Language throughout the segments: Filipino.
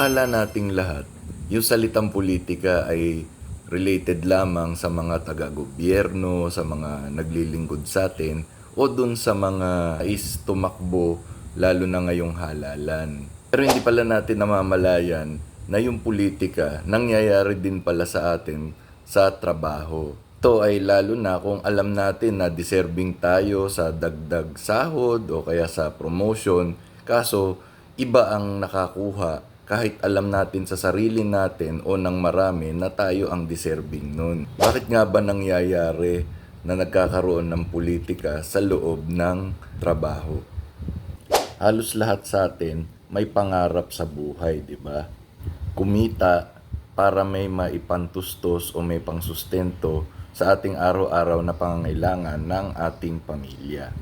Akala nating lahat, yung salitang politika ay related lamang sa mga taga-gobyerno, sa mga naglilingkod sa atin, o dun sa mga is tumakbo, lalo na ngayong halalan. Pero hindi pala natin namamalayan na yung politika nangyayari din pala sa atin sa trabaho. Ito ay lalo na kung alam natin na deserving tayo sa dagdag sahod o kaya sa promotion. Kaso, iba ang nakakuha kahit alam natin sa sarili natin o ng marami na tayo ang deserving nun. Bakit nga ba nangyayari na nagkakaroon ng politika sa loob ng trabaho? Halos lahat sa atin may pangarap sa buhay, di ba? Kumita para may maipantustos o may pangsustento sa ating araw-araw na pangangailangan ng ating pamilya.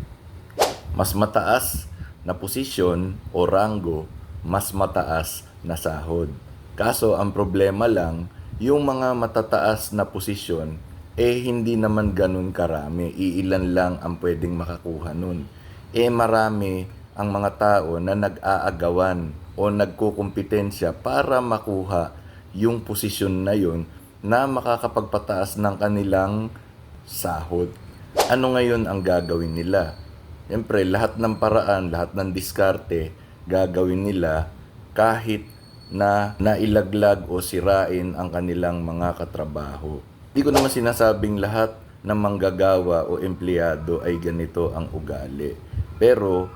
Mas mataas na posisyon o ranggo, mas mataas na sahod. Kaso ang problema lang, yung mga matataas na posisyon, eh hindi naman ganun karami. Iilan lang ang pwedeng makakuha nun. Eh marami ang mga tao na nag-aagawan o nagkukumpetensya para makuha yung posisyon na yun na makakapagpataas ng kanilang sahod. Ano ngayon ang gagawin nila? Siyempre, lahat ng paraan, lahat ng diskarte, gagawin nila kahit na nailaglag o sirain ang kanilang mga katrabaho. Hindi ko naman sinasabing lahat ng manggagawa o empleyado ay ganito ang ugali. Pero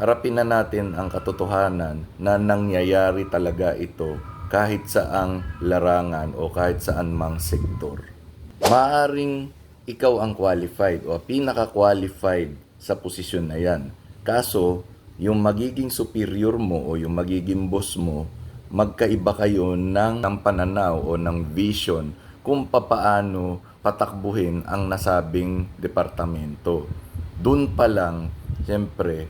harapin na natin ang katotohanan na nangyayari talaga ito kahit saang larangan o kahit saan mang sektor. Maaring ikaw ang qualified o pinaka-qualified sa posisyon na yan. Kaso, yung magiging superior mo o yung magiging boss mo, magkaiba kayo ng, ng pananaw o ng vision kung papaano patakbuhin ang nasabing departamento. Doon pa lang, siyempre,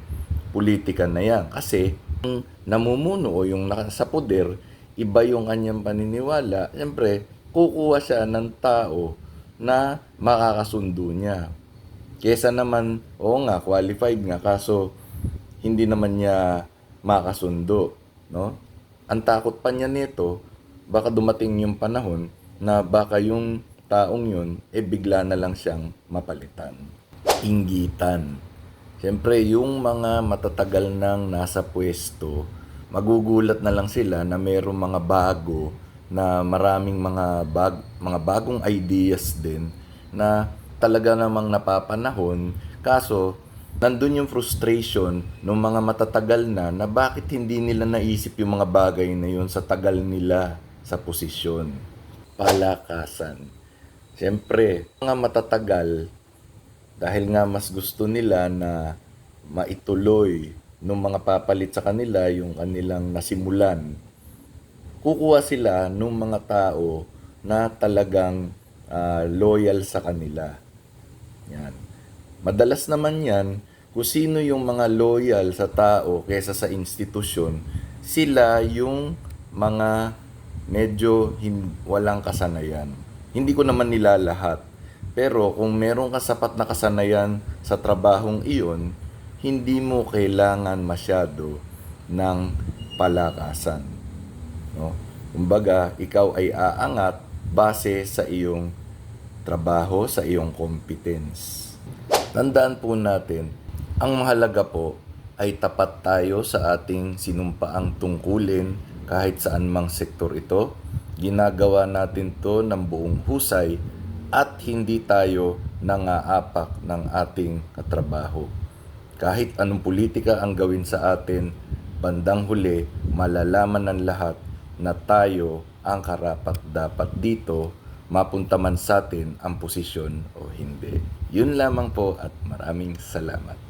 politika na yan. Kasi, yung namumuno o yung nasa poder, iba yung kanyang paniniwala, siyempre, kukuha siya ng tao na makakasundo niya. Kesa naman, oo nga, qualified nga, kaso hindi naman niya makasundo, no? Ang takot pa niya nito, baka dumating yung panahon na baka yung taong yun, eh bigla na lang siyang mapalitan. Inggitan. Siyempre, yung mga matatagal nang nasa pwesto, magugulat na lang sila na mayroong mga bago na maraming mga bag, mga bagong ideas din na talaga namang napapanahon kaso nandun yung frustration ng mga matatagal na na bakit hindi nila naisip yung mga bagay na yun sa tagal nila sa posisyon. Palakasan. Siyempre, mga matatagal, dahil nga mas gusto nila na maituloy nung mga papalit sa kanila yung kanilang nasimulan, kukuha sila nung mga tao na talagang ah, loyal sa kanila. Yan. Madalas naman yan, kung sino yung mga loyal sa tao kaysa sa institusyon, sila yung mga medyo hin- walang kasanayan. Hindi ko naman nila lahat. Pero kung meron ka sapat na kasanayan sa trabahong iyon, hindi mo kailangan masyado ng palakasan. No? Kumbaga, ikaw ay aangat base sa iyong trabaho, sa iyong competence. Tandaan po natin, ang mahalaga po ay tapat tayo sa ating sinumpaang tungkulin kahit saan mang sektor ito. Ginagawa natin to ng buong husay at hindi tayo nangaapak ng ating katrabaho. Kahit anong politika ang gawin sa atin, bandang huli, malalaman ng lahat na tayo ang karapat dapat dito, mapunta man sa atin ang posisyon o hindi. Yun lamang po at maraming salamat.